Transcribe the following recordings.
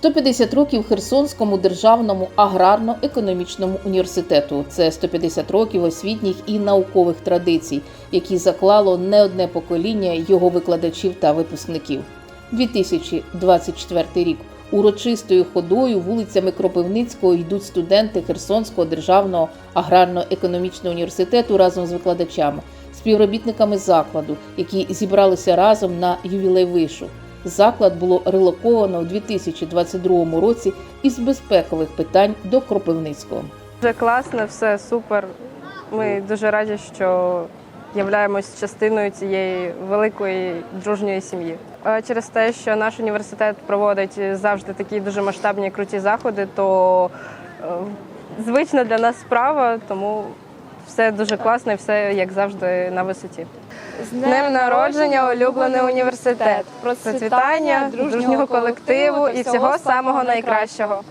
150 років Херсонському державному аграрно-економічному університету. Це 150 років освітніх і наукових традицій, які заклало не одне покоління його викладачів та випускників. 2024 рік. Урочистою ходою вулицями Кропивницького йдуть студенти Херсонського державного аграрно-економічного університету разом з викладачами, співробітниками закладу, які зібралися разом на ювілей вишу. Заклад було релоковано у 2022 році із безпекових питань до Кропивницького. Дуже класно, все супер. Ми дуже раді, що являємось частиною цієї великої дружньої сім'ї. Через те, що наш університет проводить завжди такі дуже масштабні круті заходи, то е, звична для нас справа, тому все дуже класно і все як завжди на висоті. З Днем народження, улюблений університет, процвітання, дружнього колективу і всього самого найкращого.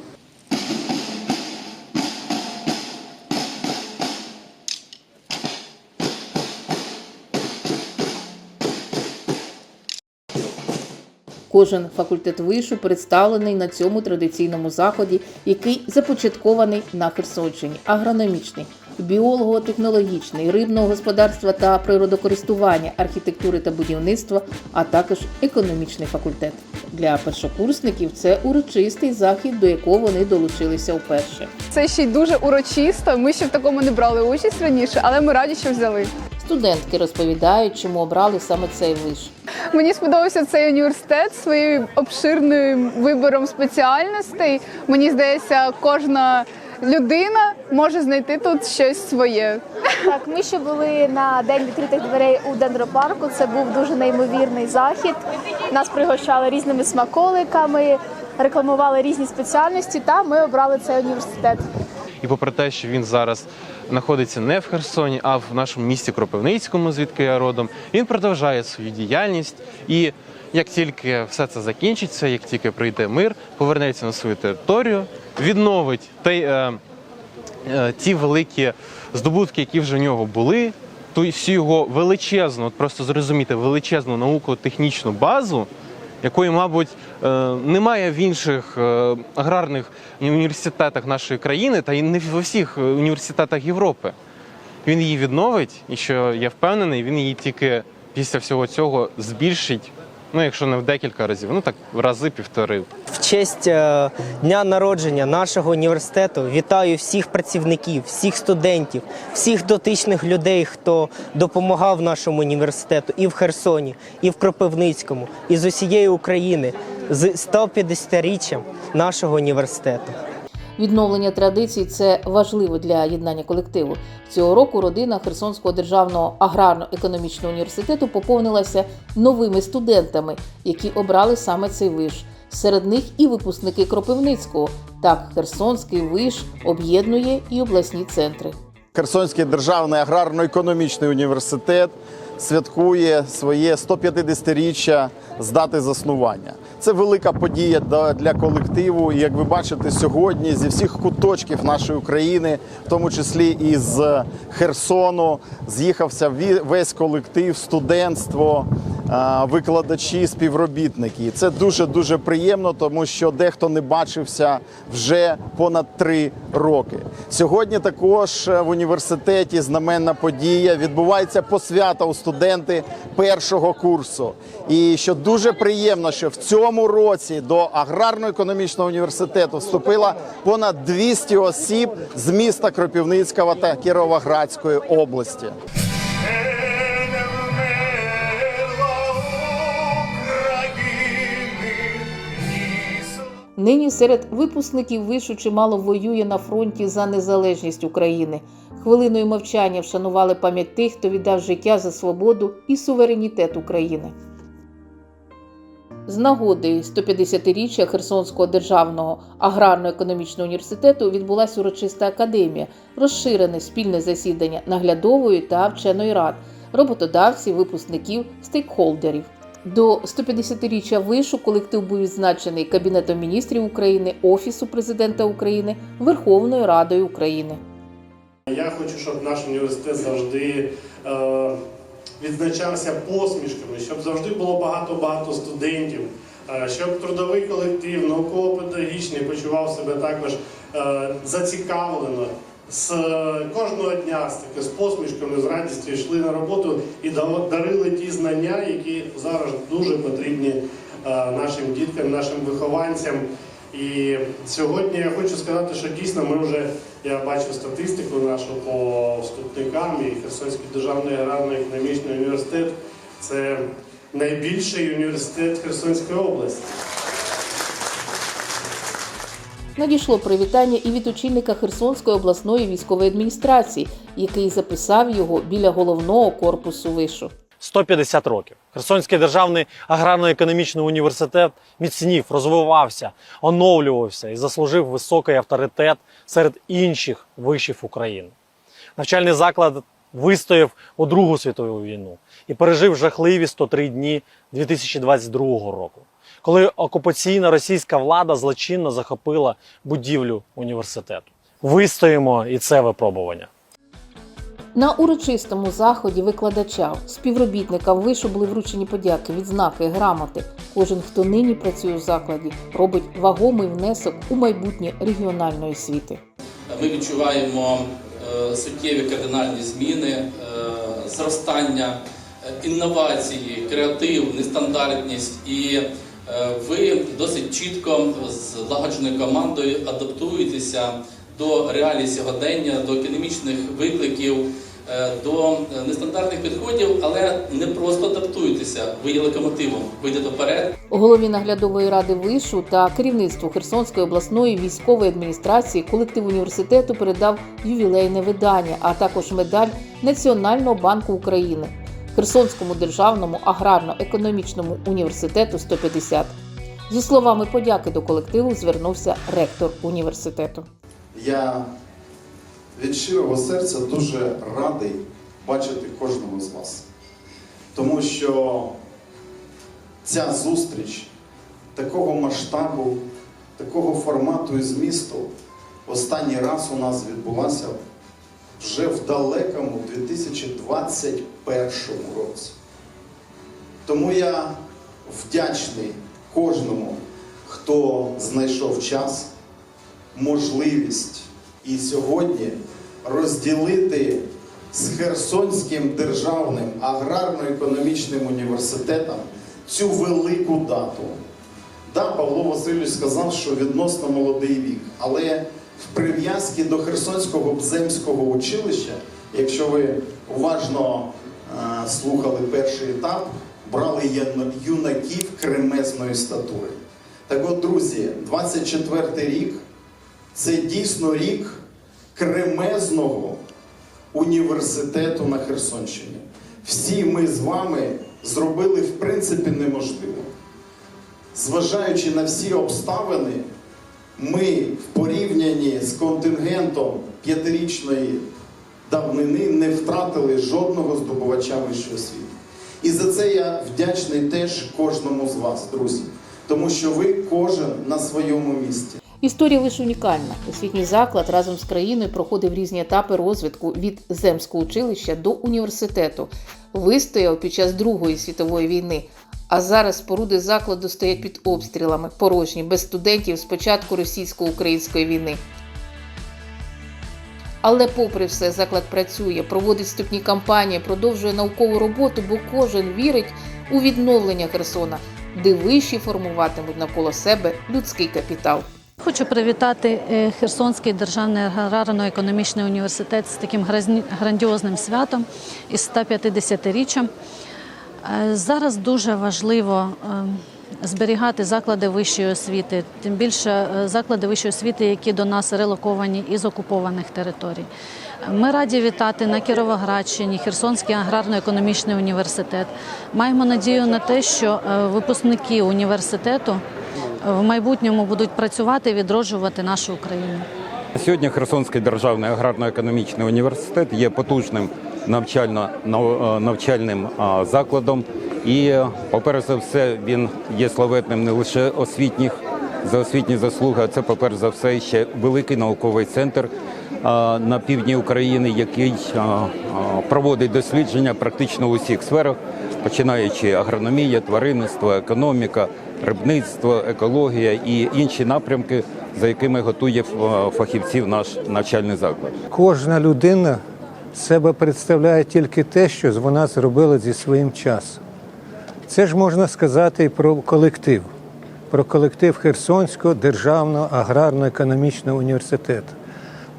Кожен факультет вишу представлений на цьому традиційному заході, який започаткований на Херсонщині, агрономічний, біолого-технологічний, рибного господарства та природокористування, архітектури та будівництва, а також економічний факультет. Для першокурсників це урочистий захід, до якого вони долучилися вперше. Це ще й дуже урочисто. Ми ще в такому не брали участь раніше, але ми раді, що взяли. Студентки розповідають, чому обрали саме цей виш. Мені сподобався цей університет своїм обширним вибором спеціальностей. Мені здається, кожна людина може знайти тут щось своє. Так, ми ще були на день відкритих дверей у дендропарку. Це був дуже неймовірний захід. Нас пригощали різними смаколиками, рекламували різні спеціальності, та ми обрали цей університет. І попри те, що він зараз знаходиться не в Херсоні, а в нашому місті Кропивницькому, звідки я родом, він продовжує свою діяльність. І як тільки все це закінчиться, як тільки прийде мир, повернеться на свою територію, відновить той, е, ті великі здобутки, які вже в нього були, ту всю його величезну, от просто зрозуміти, величезну науково-технічну базу, якої, мабуть, е, немає в інших е, аграрних університетах нашої країни, та й не в усіх університетах Європи. Він її відновить, і що я впевнений, він її тільки після всього цього збільшить. Ну, якщо не в декілька разів, ну так в рази півтори. В честь е, дня народження нашого університету вітаю всіх працівників, всіх студентів, всіх дотичних людей, хто допомагав нашому університету і в Херсоні, і в Кропивницькому, і з усієї України з 150-річчям нашого університету. Відновлення традицій це важливо для єднання колективу. Цього року родина Херсонського державного аграрно-економічного університету поповнилася новими студентами, які обрали саме цей виш. Серед них і випускники Кропивницького. Так, Херсонський виш об'єднує і обласні центри. Херсонський державний аграрно-економічний університет святкує своє 150-річчя з дати заснування. Це велика подія для колективу. І як ви бачите, сьогодні зі всіх куточків нашої України, в тому числі і з Херсону, з'їхався весь колектив, студентство, викладачі, співробітники. Це дуже дуже приємно, тому що дехто не бачився вже понад три роки. Сьогодні також е, в університеті знаменна подія відбувається посвята у студенти першого курсу. І що дуже приємно, що в цьому році до аграрно-економічного університету вступило понад 200 осіб з міста Кропивницького та Кіровоградської області. Нині серед випускників вишу чимало воює на фронті за незалежність України. Хвилиною мовчання вшанували пам'ять тих, хто віддав життя за свободу і суверенітет України. З нагоди 150-річчя Херсонського державного аграрно-економічного університету відбулася урочиста академія, розширене спільне засідання наглядової та вченої рад, роботодавців, випускників, стейкхолдерів. До 150-річчя вишу колектив був відзначений Кабінетом міністрів України, Офісу президента України, Верховною Радою України. Я хочу, щоб наш університет завжди е, відзначався посмішками, щоб завжди було багато-багато студентів, е, щоб трудовий колектив, науково-педагогічний почував себе також е, зацікавлено. З е, кожного дня з таки з посмішками, з радістю йшли на роботу і дарили ті знання, які зараз дуже потрібні е, нашим діткам, нашим вихованцям. І сьогодні я хочу сказати, що дійсно ми вже я бачив статистику нашу по вступникам і Херсонський державний аграрно-економічний університет це найбільший університет Херсонської області. Надійшло привітання і від очільника Херсонської обласної військової адміністрації, який записав його біля головного корпусу вишу. 150 років. Херсонський державний аграрно-економічний університет міцнів, розвивався, оновлювався і заслужив високий авторитет серед інших вишів України. Навчальний заклад вистояв у Другу світову війну і пережив жахливі 103 дні 2022 року, коли окупаційна російська влада злочинно захопила будівлю університету. Вистоїмо і це випробування. На урочистому заході викладачам, співробітникам вишу були вручені подяки, відзнаки, грамоти. Кожен, хто нині працює у закладі, робить вагомий внесок у майбутнє регіональної освіти. Ми відчуваємо е, суттєві кардинальні зміни, е, зростання, е, інновації, креатив, нестандартність. І ви досить чітко з злагодженою командою адаптуєтеся до реалій сьогодення, до економічних викликів, е, до е, нестандартних підходів, але не просто адаптуєтеся. Ви є локомотивом, ви йдете вперед. Голові наглядової ради вишу та керівництву Херсонської обласної військової адміністрації колектив університету передав ювілейне видання, а також медаль Національного банку України Херсонському державному аграрно-економічному університету 150. Зі словами подяки до колективу звернувся ректор університету. Я від щирого серця дуже радий бачити кожного з вас. Тому що ця зустріч такого масштабу, такого формату і змісту останній раз у нас відбулася вже в далекому 2021 році. Тому я вдячний кожному, хто знайшов час можливість і сьогодні розділити з Херсонським державним аграрно-економічним університетом цю велику дату. Да, Павло Васильович сказав, що відносно молодий вік, але в прив'язці до Херсонського Бземського училища, якщо ви уважно е, слухали перший етап, брали юнаків кремезної статури. Так от, друзі, 24 рік це дійсно рік кремезного університету на Херсонщині. Всі ми з вами зробили в принципі неможливо. Зважаючи на всі обставини, ми в порівнянні з контингентом п'ятирічної давнини не втратили жодного здобувача вищої освіти. І за це я вдячний теж кожному з вас, друзі, тому що ви кожен на своєму місці. Історія лише унікальна. Освітній заклад разом з країною проходив різні етапи розвитку від земського училища до університету. Вистояв під час Другої світової війни. А зараз споруди закладу стоять під обстрілами, порожні, без студентів з початку російсько-української війни. Але, попри все, заклад працює, проводить вступні кампанії, продовжує наукову роботу, бо кожен вірить у відновлення Херсона, де виші формуватимуть навколо себе людський капітал. Хочу привітати е, Херсонський державний аграрно-економічний університет з таким грандіозним святом із 150-річчям. Е, Зараз дуже важливо е, зберігати заклади вищої освіти, тим більше е, заклади вищої освіти, які до нас релоковані із окупованих територій. Ми раді вітати на Кіровоградщині Херсонський аграрно-економічний університет. Маємо надію на те, що випускники університету в майбутньому будуть працювати і відроджувати нашу Україну. Сьогодні Херсонський державний аграрно-економічний університет є потужним навчально нав- навчальним закладом. І, поперш за все, він є славетним не лише освітніх за освітні заслуги, а це, поперш за все, ще великий науковий центр на півдні України, який проводить дослідження практично у всіх сферах, починаючи агрономія, тваринництво, економіка, рибництво, екологія і інші напрямки, за якими готує е, фахівців наш навчальний заклад. Кожна людина себе представляє тільки те, що вона зробила зі своїм часом. Це ж можна сказати і про колектив, про колектив Херсонського державного аграрно-економічного університету.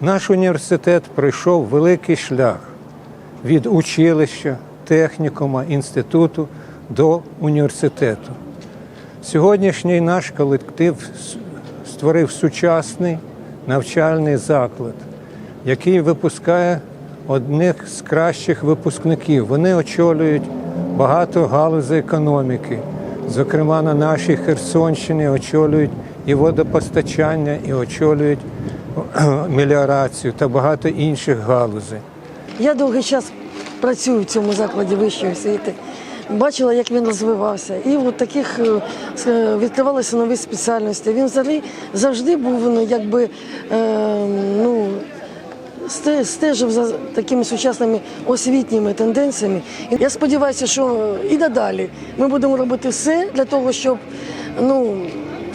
Наш університет пройшов великий шлях від училища, технікума, інституту до університету. Сьогоднішній наш колектив створив сучасний навчальний заклад, який випускає одних з кращих випускників. Вони очолюють багато галузей економіки. Зокрема, на нашій Херсонщині очолюють і водопостачання, і очолюють меліорацію та багато інших галузей. Я довгий час працюю в цьому закладі вищої освіти. Бачила, як він розвивався. І от таких е, відкривалися нові спеціальності. Він взагалі завжди був ну, якби, е, ну, стежив за такими сучасними освітніми тенденціями. Я сподіваюся, що і надалі ми будемо робити все для того, щоб ну,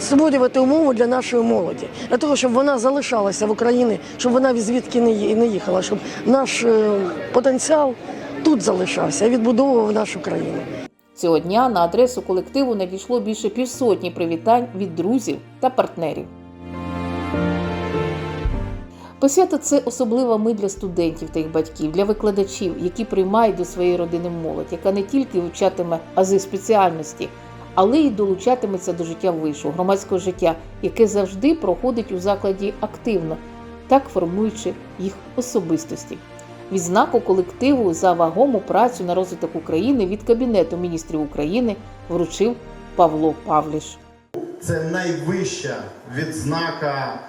створювати умови для нашої молоді, для того, щоб вона залишалася в Україні, щоб вона звідки не їхала, щоб наш е, потенціал тут залишався і відбудовував нашу країну. Цього дня на адресу колективу надійшло більше півсотні привітань від друзів та партнерів. Посвята це особлива мить для студентів та їх батьків, для викладачів, які приймають до своєї родини молодь, яка не тільки вивчатиме ази спеціальності, але й долучатиметься до життя вишу, громадського життя, яке завжди проходить у закладі активно, так формуючи їх особистості. Відзнаку колективу за вагому працю на розвиток України від Кабінету міністрів України вручив Павло Павліш. Це найвища відзнака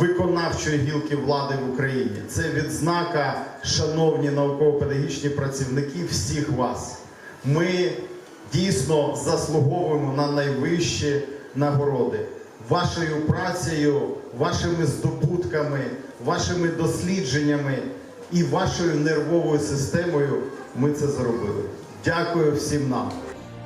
виконавчої гілки влади в Україні. Це відзнака, шановні науково-педагогічні працівники, всіх вас. Ми дійсно заслуговуємо на найвищі нагороди. Вашою працею, вашими здобутками, вашими дослідженнями і вашою нервовою системою ми це зробили. Дякую всім нам.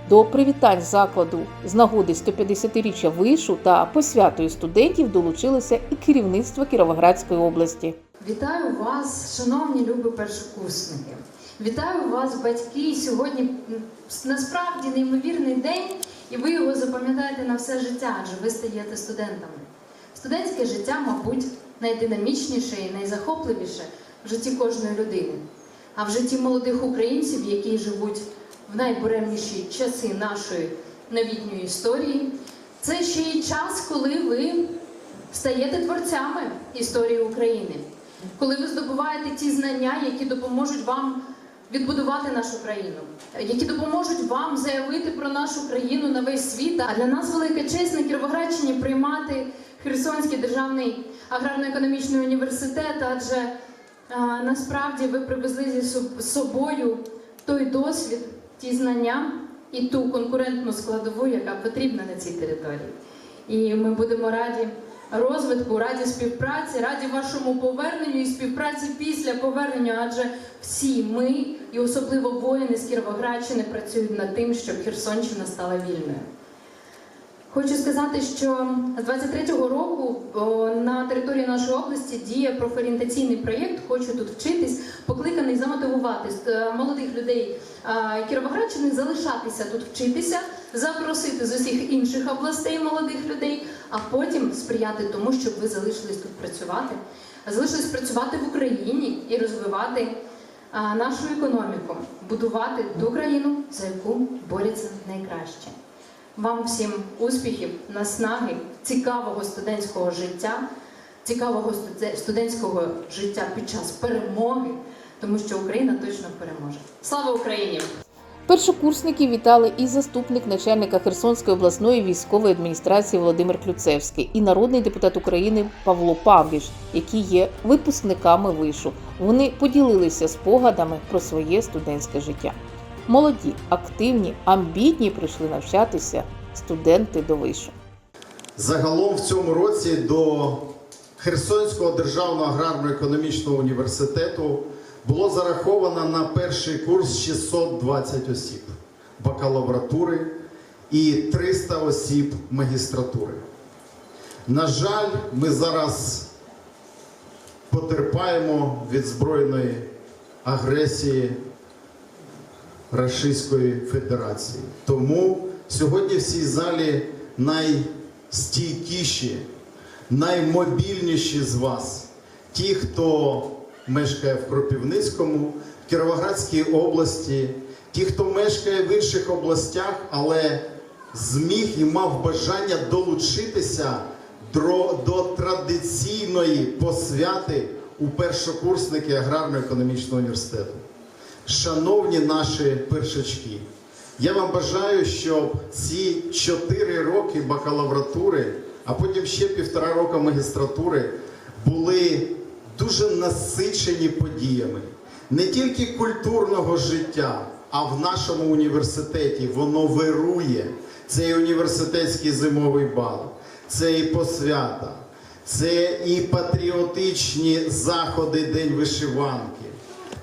До привітань закладу з нагоди 150-річчя вишу та посвятою студентів долучилося і керівництво Кіровоградської області. Вітаю вас, шановні любі першокурсники. Вітаю вас, батьки. Сьогодні насправді неймовірний день, і ви його запам'ятаєте на все життя, адже ви стаєте студентами. Студентське життя, мабуть, найдинамічніше і найзахопливіше в житті кожної людини. А в житті молодих українців, які живуть в найбуремніші часи нашої новітньої історії, це ще й час, коли ви стаєте творцями історії України, коли ви здобуваєте ті знання, які допоможуть вам відбудувати нашу країну, які допоможуть вам заявити про нашу країну на весь світ. А для нас велика честь на Кіровоградщині приймати Херсонський державний аграрно-економічний університет, адже а, насправді ви привезли зі собою той досвід, ті знання і ту конкурентну складову, яка потрібна на цій території. І ми будемо раді розвитку, раді співпраці, раді вашому поверненню і співпраці після повернення, адже всі ми, і особливо воїни з Кіровоградщини, працюють над тим, щоб Херсонщина стала вільною. Хочу сказати, що з 23-го року на території нашої області діє профорієнтаційний проєкт Хочу тут вчитись, покликаний замотивувати е, молодих людей Кіровоградщини залишатися тут вчитися, запросити з усіх інших областей молодих людей, а потім сприяти тому, щоб ви залишились тут працювати, залишились працювати в Україні і розвивати нашу економіку, будувати ту країну, за яку борються найкраще. Вам всім успіхів, наснаги, цікавого студентського життя, цікавого студентського життя під час перемоги, тому що Україна точно переможе. Слава Україні! Першокурсники вітали і заступник начальника Херсонської обласної військової адміністрації Володимир Клюцевський, і народний депутат України Павло Павліш, які є випускниками вишу. Вони поділилися спогадами про своє студентське життя. Молоді, активні, амбітні прийшли навчатися студенти до вишу. Загалом в цьому році до Херсонського державного аграрно-економічного університету було зараховано на перший курс 620 осіб бакалавратури і 300 осіб магістратури. На жаль, ми зараз потерпаємо від збройної агресії Російської Федерації. Тому сьогодні в цій залі найстійкіші, наймобільніші з вас, ті, хто мешкає в Кропивницькому, в Кіровоградській області, ті, хто мешкає в інших областях, але зміг і мав бажання долучитися до, до традиційної посвяти у першокурсники аграрно-економічного університету. Шановні наші першачки, я вам бажаю, щоб ці 4 роки бакалавратури, а потім ще півтора року магістратури були дуже насичені подіями. Не тільки культурного життя, а в нашому університеті воно вирує. Це і університетський зимовий бал, це і посвята, це і патріотичні заходи День вишиванки.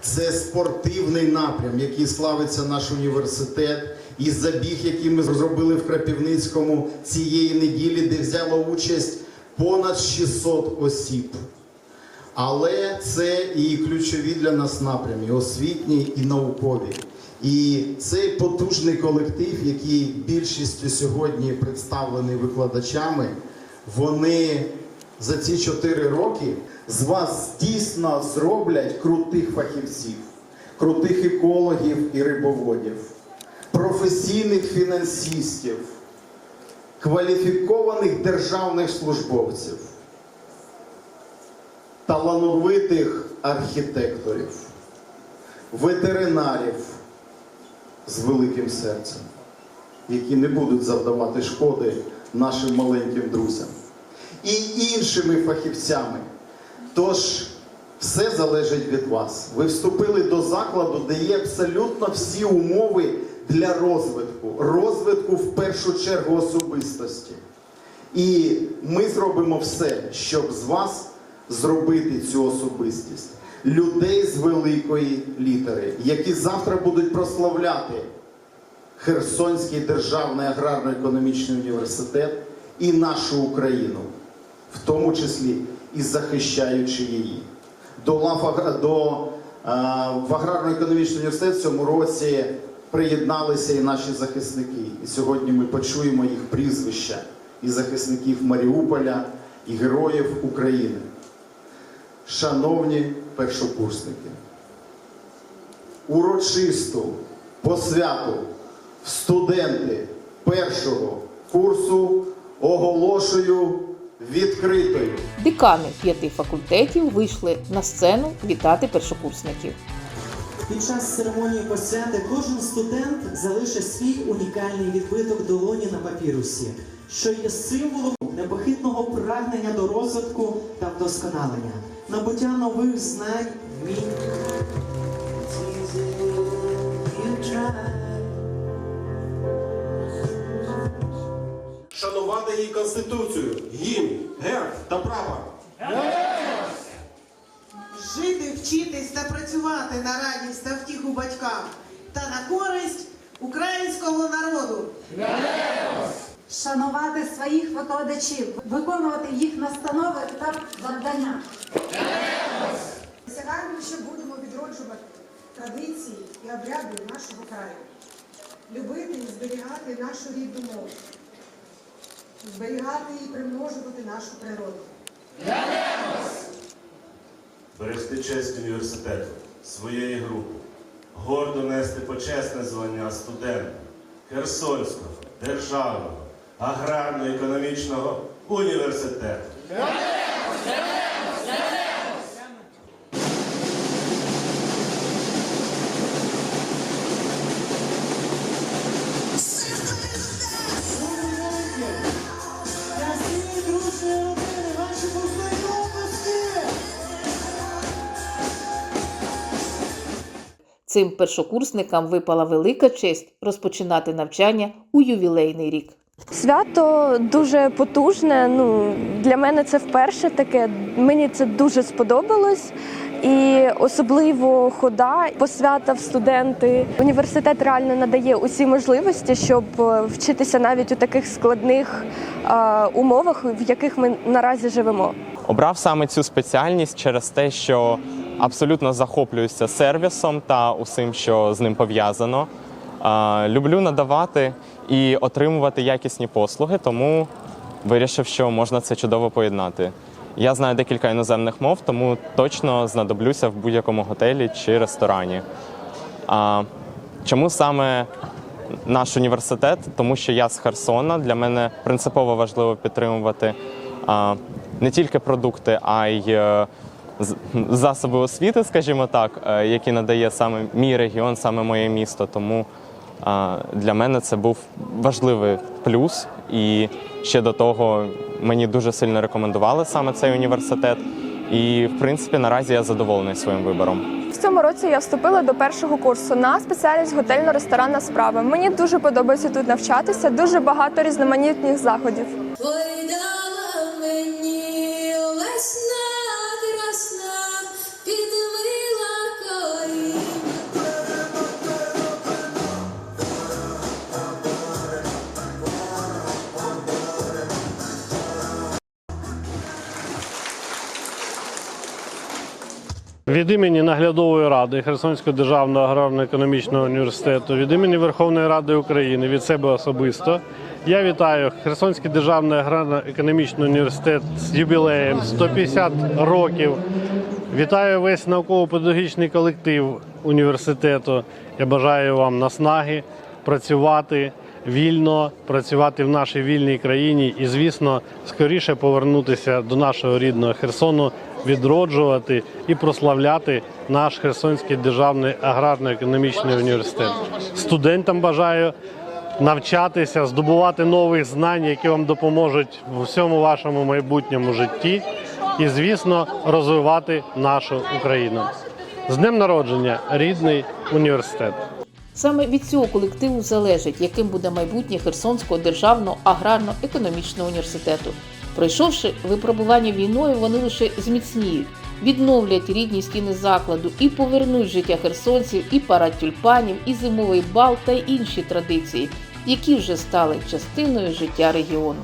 Це спортивний напрям, який славиться наш університет, і забіг, який ми зробили в Крапівницькому цієї неділі, де взяло участь понад 600 осіб. Але це і ключові для нас напрямі освітні і наукові. І цей потужний колектив, який більшістю сьогодні представлений викладачами, вони за ці 4 роки з вас дійсно зроблять крутих фахівців, крутих екологів і рибоводів, професійних фінансистів, кваліфікованих державних службовців, талановитих архітекторів, ветеринарів з великим серцем, які не будуть завдавати шкоди нашим маленьким друзям, і іншими фахівцями. Тож все залежить від вас. Ви вступили до закладу, де є абсолютно всі умови для розвитку, розвитку в першу чергу особистості. І ми зробимо все, щоб з вас зробити цю особистість. Людей з великої літери, які завтра будуть прославляти Херсонський державний аграрно-економічний університет і нашу Україну, в тому числі і захищаючи її. До лав до, е, в аграрно-економічний університет в цьому році приєдналися і наші захисники. І сьогодні ми почуємо їх прізвища і захисників Маріуполя, і героїв України. Шановні першокурсники, урочисту посвяту студенти першого курсу оголошую відкритою. Декани п'яти факультетів вийшли на сцену вітати першокурсників. Під час церемонії посвяти кожен студент залишить свій унікальний відбиток долоні на папірусі, що є символом непохитного прагнення до розвитку та вдосконалення, набуття нових знань, вмінь. Шанувати її конституцію, гімн, герб та прапор. Жити, вчитись та працювати на радість та втіху батькам та на користь українського народу. Шанувати своїх викладачів, виконувати їх настанови та завдання. Сьогодні ще будемо відроджувати традиції і обряди нашого краю. Любити і зберігати нашу рідну мову. Зберігати і примножувати нашу природу. Берегти честь університету, своєї групи, гордо нести почесне звання студента Херсонського державного аграрно-економічного університету. Цим першокурсникам випала велика честь розпочинати навчання у ювілейний рік. Свято дуже потужне. Ну для мене це вперше таке. Мені це дуже сподобалось. і особливо хода, посвята в студенти. Університет реально надає усі можливості, щоб е, вчитися навіть у таких складних е, умовах, в яких ми наразі живемо. Обрав саме цю спеціальність через те, що абсолютно захоплююся сервісом та усім, що з ним пов'язано. А, Люблю надавати і отримувати якісні послуги, тому вирішив, що можна це чудово поєднати. Я знаю декілька іноземних мов, тому точно знадоблюся в будь-якому готелі чи ресторані. А, Чому саме наш університет? Тому що я з Херсона. Для мене принципово важливо підтримувати а, не тільки продукти, а й е, засоби освіти, скажімо так, е, які надає саме мій регіон, саме моє місто. Тому для мене це був важливий плюс. І ще до того мені дуже сильно рекомендували саме цей університет. І, в принципі, наразі я задоволений своїм вибором. В цьому році я вступила до першого курсу на спеціальність готельно-ресторанна справа. Мені дуже подобається тут навчатися, дуже багато різноманітних заходів. Від імені наглядової ради Херсонського державного аграрно-економічного університету, від імені Верховної Ради України, від себе особисто. Я вітаю Херсонський державний аграрно-економічний університет з юбілеєм 150 років. Вітаю весь науково-педагогічний колектив університету. Я бажаю вам наснаги працювати вільно, працювати в нашій вільній країні і, звісно, скоріше повернутися до нашого рідного Херсону, відроджувати і прославляти наш Херсонський державний аграрно-економічний університет. Студентам бажаю навчатися, здобувати нових знань, які вам допоможуть в усьому вашому майбутньому житті, і, звісно, розвивати нашу Україну. З днем народження, рідний університет. Саме від цього колективу залежить, яким буде майбутнє Херсонського державного аграрно-економічного університету. Пройшовши випробування війною, вони лише зміцніють, відновлять рідні стіни закладу і повернуть життя херсонців, і парад тюльпанів, і зимовий бал та інші традиції, які вже стали частиною життя регіону.